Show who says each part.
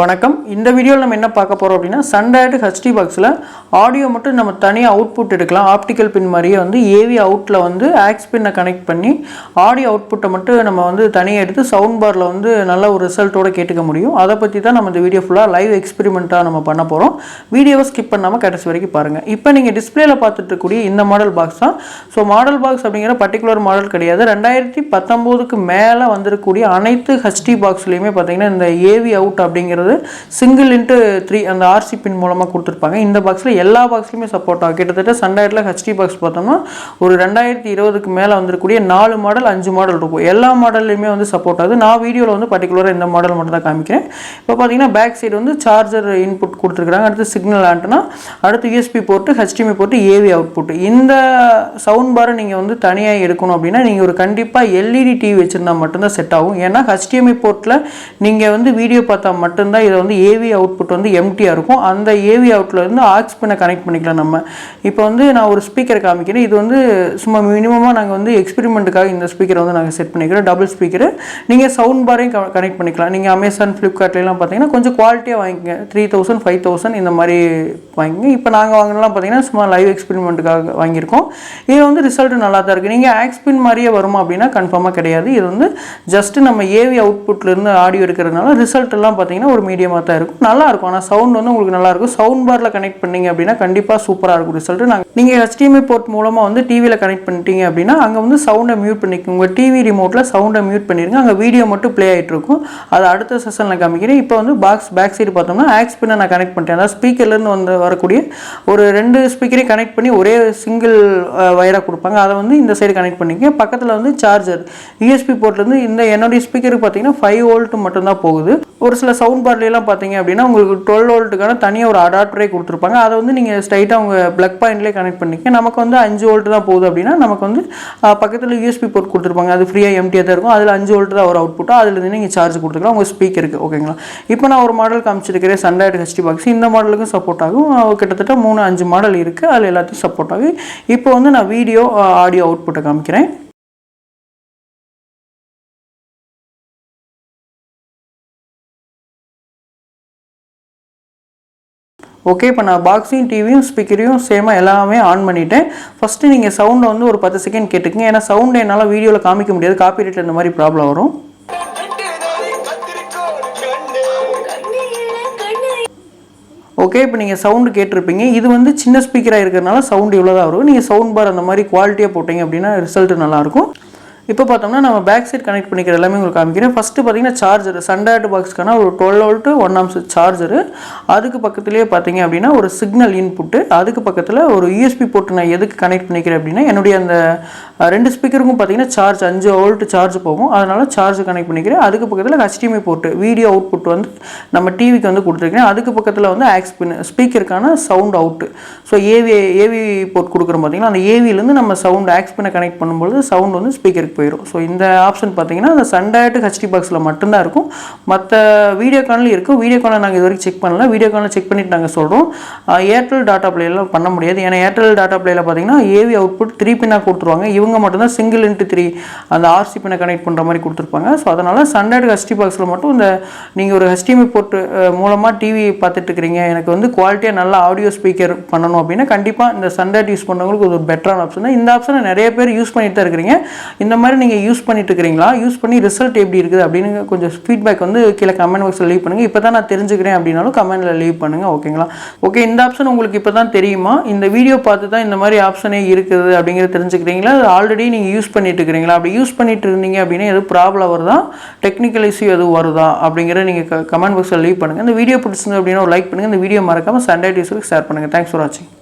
Speaker 1: வணக்கம். இந்த வீடியோவில் நம்ம என்ன பார்க்க போகிறோம் அப்படின்னா சன்டைரக்ட் ஹெச்டி பாக்ஸில் ஆடியோ மட்டும் நம்ம தனியாக அவுட்புட் எடுக்கலாம். ஆப்டிக்கல் பின் மாதிரியே வந்து ஏவி அவுட்டில் வந்து ஆக்ஸ் பின்னை கனெக்ட் பண்ணி ஆடியோ அவுட்புட்டை மட்டும் நம்ம வந்து தனியாக எடுத்து சவுண்ட் பாரில் வந்து நல்ல ஒரு ரிசல்ட்டோட கேட்டுக்க முடியும். அதை பற்றி தான் நம்ம இந்த வீடியோ ஃபுல்லாக லைவ் எக்ஸ்பெரிமெண்ட்டாக நம்ம பண்ண போகிறோம் வீடியோவை ஸ்கிப் பண்ணாமல் கடைசி வரைக்கும் பாருங்கள் இப்போ நீங்கள் டிஸ்பிளேல பார்த்துட்டு இருக்கக்கூடிய இந்த மாடல் பாக்ஸ் தான். ஸோ மாடல் பாக்ஸ் அப்படிங்கிற பர்டிகுலர் மாடல் கிடையாது. ரெண்டாயிரத்தி பத்தொம்போதுக்கு மேலே வந்திருக்கக்கூடிய அனைத்து ஹெச்டி பாக்ஸ்லேயுமே பார்த்தீங்கன்னா இந்த ஏவி அவுட் அப்படிங்கிறது சிங்கிள் இன்ட்டு த்ரீ அந்த ஆர்சி பின் மூலமாக கொடுத்துருப்பாங்க. இந்த பாக்ஸில் எல்லா பாக்ஸ்லையுமே சப்போர்ட் ஆகும். கிட்டத்தட்ட சண்டாயிரத்தில் ஹெச்டி பாக்ஸ் பார்த்தோம்னா ஒரு ரெண்டாயிரத்தி இருபதுக்கு மேலே வந்துருக்கூடிய நாலு மாடல் அஞ்சு மாடல் இருக்கும். எல்லா மாடல்லையுமே வந்து சப்போர்ட் ஆகுது. நான் வீடியோவில் வந்து பர்டிகுலராக இந்த மாடல் மட்டும் தான் காமிக்கிறேன். இப்போ பார்த்தீங்கன்னா பேக் சைடு வந்து சார்ஜர் இன்புட் கொடுத்துருக்குறாங்க. அடுத்து சிக்னல் ஆண்டனா அடுத்து யூஎஸ்பி போட்டு ஹெச்டிஎம்ஐ போட்டு ஏவி அவுட்புட் இந்த சவுண்ட் பாரை நீங்கள் வந்து தனியாக எடுக்கணும் அப்படின்னா நீங்கள் ஒரு கண்டிப்பாக எல்இடி டிவி வச்சுருந்தா மட்டும்தான் செட் ஆகும். ஏன்னா ஹெச்டிஎம்ஐ போர்ட்டில் நீங்கள் வந்து வீடியோ பார்த்தா மட்டும்தான் இதை வந்து ஏவி அவுட்புட் வந்து எம்டியாக இருக்கும். அந்த ஏவி அவுட்லேருந்து ஆக்ஸ் பின்னை கனெக்ட் பண்ணிக்கலாம் நம்ம. இப்போ வந்து நான் ஒரு ஸ்பீக்கர் காமிக்கிறேன். இது வந்து சும்மா மினிமமாக நாங்கள் வந்து எக்ஸ்பெரிமெண்ட்டுக்காக இந்த ஸ்பீக்கரை வந்து நாங்கள் செட் பண்ணிக்கிறோம். டபுள் ஸ்பீக்கரு நீங்கள் சவுண்ட் பாரையும் கனெக்ட் பண்ணிக்கலாம். நீங்கள் அமேசான் ஃப்ளிப்கார்ட்லாம் பார்த்தீங்கன்னா கொஞ்சம் குவாலிட்டியாக வாங்கிக்கங்க. த்ரீ தௌசண்ட் ஃபைவ் தௌசண்ட் இந்த மாதிரி வாங்கிங்க இப்போ நாங்கள் வாங்கினலாம் பார்த்தீங்கன்னா சும்மா லைவ் எக்ஸ்பெரிமெண்ட்டுக்காக வாங்கியிருக்கோம். இது வந்து ரிசல்ட் நல்லா தான் இருக்குது நீங்கள் ஆக்ஸ்பின் மாதிரியே வருமா அப்படின்னா கன்ஃபார்மாக கிடையாது. இது வந்து ஜஸ்ட்டு நம்ம ஏவி அவுட்புட்லேருந்து ஆடியோ எடுக்கிறதுனால ரிசல்ட் எல்லாம் பார்த்தீங்கன்னா ஒரு மீடியமாக தான் இருக்கும். நல்லாயிருக்கும். ஆனால் சவுண்ட் வந்து உங்களுக்கு நல்லாயிருக்கும். சவுண்ட் பாரில் கனெக்ட் பண்ணீங்க அப்படின்னா கண்டிப்பாக சூப்பராக இருக்கும் ரிசல்ட் நாங்கள் நீங்கள் ஹெச்டிஎம்ஐ போர்ட் மூலமாக வந்து டிவியில் கனெக்ட் பண்ணிட்டீங்க அப்படின்னா அங்கே வந்து சவுண்டை மியூட் பண்ணிக்கோங்க. உங்கள் டிவி ரிமோட்டில் சவுண்டை மியூட் பண்ணிடுங்க அங்கே வீடியோ மட்டும் ப்ளே ஆகிட்டு இருக்கும். அது அடுத்த செஷனில் காமிக்கிறேன். இப்போ வந்து பாக்ஸ் பேக் சைடு பார்த்தோம்னா ஆக்ஸ் பின்னை நான் கனெக்ட் பண்ணிட்டேன். அதாவது ஸ்பீக்கர்லேருந்து வந்து வரக்கூடிய ஒரு ரெண்டு ஸ்பீக்கரையும் கனெக்ட் பண்ணி ஒரே சிங்கிள் வயராக கொடுப்பாங்க. அதை வந்து இந்த சைடு கனெக்ட் பண்ணிக்க பக்கத்தில் வந்து சார்ஜர் யூஎஸ்பி போர்ட்லேருந்து இந்த என்னுடைய ஸ்பீக்கருக்கு பார்த்தீங்கன்னா ஃபைவ் வோல்ட் மட்டும்தான் போகுது. ஒரு சில சவுண்ட் பார்ட்லாம் பார்த்தீங்க அப்படின்னா உங்களுக்கு டுவெல் வோல்ட்டுக்கான தனியாக ஒரு அடாப்டரே கொடுத்துருப்பாங்க. அதை வந்து நீங்கள் ஸ்ட்ரைட்டாக உங்கள் ப்ளக் பாயிண்ட்லேயே கனெக்ட் பண்ணிக்க. நமக்கு வந்து அஞ்சு வோல்ட் தான் போகுது அப்படின்னா நமக்கு வந்து பக்கத்தில் யூஎஸ்பி போர்ட் கொடுத்துருப்பாங்க. அது ஃப்ரீயாக எம்டியாக தான் இருக்கும். அதில் அஞ்சு வோல்ட் தான் ஒரு அவுட்புட்டோ அதுலேருந்து நீங்கள் சார்ஜ் கொடுத்துக்கலாம். உங்கள் ஸ்பீக்கருக்கு ஓகேங்களா இப்போ நான் ஒரு மாடல் காமிச்சிருக்கிறேன். சண்டாய்டு ஹெச்டி பாக்ஸ் இந்த மாடலுக்கும் சப்போர்ட் ஆகும். கிட்டத்தட்ட மூணு அஞ்சு மாடல் இருக்குது அதில் எல்லாத்தையும் சப்போர்ட் ஆகும் இப்போ வந்து நான் வீடியோ ஆடியோ அவுட்புட்டை காமிக்கிறேன். ஓகே இப்போ நான் பாக்ஸையும் டிவியும் ஸ்பீக்கரையும் சேமாக எல்லாமே ஆன் பண்ணிவிட்டேன் ஃபஸ்ட்டு நீங்கள் சவுண்டை வந்து ஒரு பத்து செகண்ட் கேட்டுக்குங்க. ஏன்னா சவுண்டை என்னால் வீடியோவில் காமிக்க முடியாது. காப்பிரைட்டில் இந்த மாதிரி ப்ராப்ளம் வரும். ஓகே இப்போ நீங்கள் சவுண்டு கேட்டிருப்பீங்க. இது வந்து சின்ன ஸ்பீக்கராக இருக்கிறதுனால சவுண்டு இவ்வளோ தான் வரும். நீங்கள் சவுண்ட் பார் அந்த மாதிரி குவாலிட்டியாக போட்டீங்க அப்படின்னா ரிசல்ட் நல்லாயிருக்கும் இப்போ பார்த்தோம்னா நம்ம பேக் சைட் கனெக்ட் பண்ணிக்கிற எல்லாமே உங்களுக்கு காமிக்கிறேன். ஃபஸ்ட்டு பார்த்தீங்கன்னா சார்ஜர் சண்டாய்டு பாக்ஸ்க்கான ஒரு twelve volt one amps charger அதுக்கு பக்கத்துலேயே பார்த்தீங்க அப்படின்னா ஒரு சிக்னல் இன்புட்டு அதுக்கு பக்கத்தில் ஒரு யூஎஸ்பி போட்டு நான் எதுக்கு கனெக்ட் பண்ணிக்கிறேன் அப்படின்னா என்னுடைய அந்த ரெண்டு ஸ்பீக்கருக்கும் பார்த்தீங்கன்னா சார்ஜ் அஞ்சு வோல்ட் சார்ஜ் போகும். அதனால் சார்ஜ் கனெக்ட் பண்ணிக்கிறேன். அதுக்கு பக்கத்தில் HDMI போட்டு வீடியோ அவுட்புட் வந்து நம்ம டிவிக்கு வந்து கொடுத்துருக்கேன் அதுக்கு பக்கத்தில் வந்து aux ஸ்பீக்கருக்கான sound out so AV AV port கொடுக்குறோம் பார்த்தீங்கன்னா அந்த ஏவிலேருந்து நம்ம சவுண்ட் ஆக்ஸ் கனெக்ட் பண்ணும்போது சவுண்ட் வந்து ஸ்பீக்கருக்கு போயிடும் ஸோ இந்த ஆப்ஷன் பார்த்தீங்கன்னா அந்த சண்டாய்ட்டு ஹெச்டி பாக்ஸில் மட்டும்தான் இருக்கும். மற்ற வீடியோ கானில் இருக்கும் வீடியோ கானில் நாங்கள் இது வரைக்கும் செக் பண்ணல. வீடியோ கானில் செக் பண்ணிட்டு நாங்கள் சொல்கிறோம் ஏர்டெல் டாட்டா பிளேலாம் பண்ண முடியாது. ஏன்னா ஏர்டெல் டாட்டா பிளேயில் பார்த்தீங்கன்னா ஏவி அவுட்புட் த்ரீ பின்னாக கொடுத்துருவாங்க. இவங்க மட்டும்தான் சிங்கிள் இன்ட்டு த்ரீ அந்த ஆர்சி பின்னை கனெக்ட் பண்ணுற மாதிரி கொடுத்துருப்பாங்க. ஸோ அதனால் சண்டாய்டு ஹெச்டி பாக்ஸில் மட்டும் இந்த நீங்கள் ஒரு HDMI போர்ட்டு மூலமாக டிவி பார்த்துட்டு இருக்கிறீங்க. எனக்கு வந்து குவாலிட்டியாக நல்ல ஆடியோ ஸ்பீக்கர் பண்ணணும் அப்படின்னா கண்டிப்பாக இந்த சண்டாய்ட் யூஸ் பண்ணவங்களுக்கு ஒரு பெட்டரான ஆப்ஷன் தான். இந்த ஆப்ஷனை நிறைய பேர் யூஸ் பண்ணிட்டு தான் இருக்கிறீங்க. இந்த மாதிரி நீங்கள் யூஸ் பண்ணிட்டு இருக்கிறீங்களா யூஸ் பண்ணி ரிசல்ட் எப்படி இருக்குது அப்படின்னு கொஞ்சம் ஃபீட்பேக் வந்து கீழே கமெண்ட் பாக்ஸில் லீவ் பண்ணுங்கள் இப்போ தான் நான் தெரிஞ்சுக்கிறேன் அப்படின்னாலும் கமெண்ட்டில் லீவ் பண்ணுங்கள் ஓகேங்களா ஓகே இந்த ஆப்ஷன் உங்களுக்கு இப்போ தான் தெரியுமா? இந்த வீடியோ பார்த்து தான் இந்த மாதிரி ஆப்ஷனே இருக்குது அப்படிங்கிறத தெரிஞ்சுக்கிறீங்களா? அது ஆல்ரெடி நீங்கள் யூஸ் பண்ணிட்டு இருக்கிறீங்களா அப்படி யூஸ் பண்ணிட்டு இருந்தீங்க அப்படின்னா எதுவும் ப்ராப்ளம் வருதா? டெக்னிக்கல் இஷ்யூ எதுவும் வருதா? அப்படிங்கிற நீங்கள் கமெண்ட் பாக்ஸில் லீவ் பண்ணுங்கள் இந்த வீடியோ பிடிச்சிருந்து அப்படின்னா ஒரு லைக் பண்ணுங்கள் இந்த வீடியோ மறக்காமல் சண்டே டியூஸுக்கு ஷேர் பண்ணுங்கள் தேங்க்ஸ் ஃபார் வாட்சிங்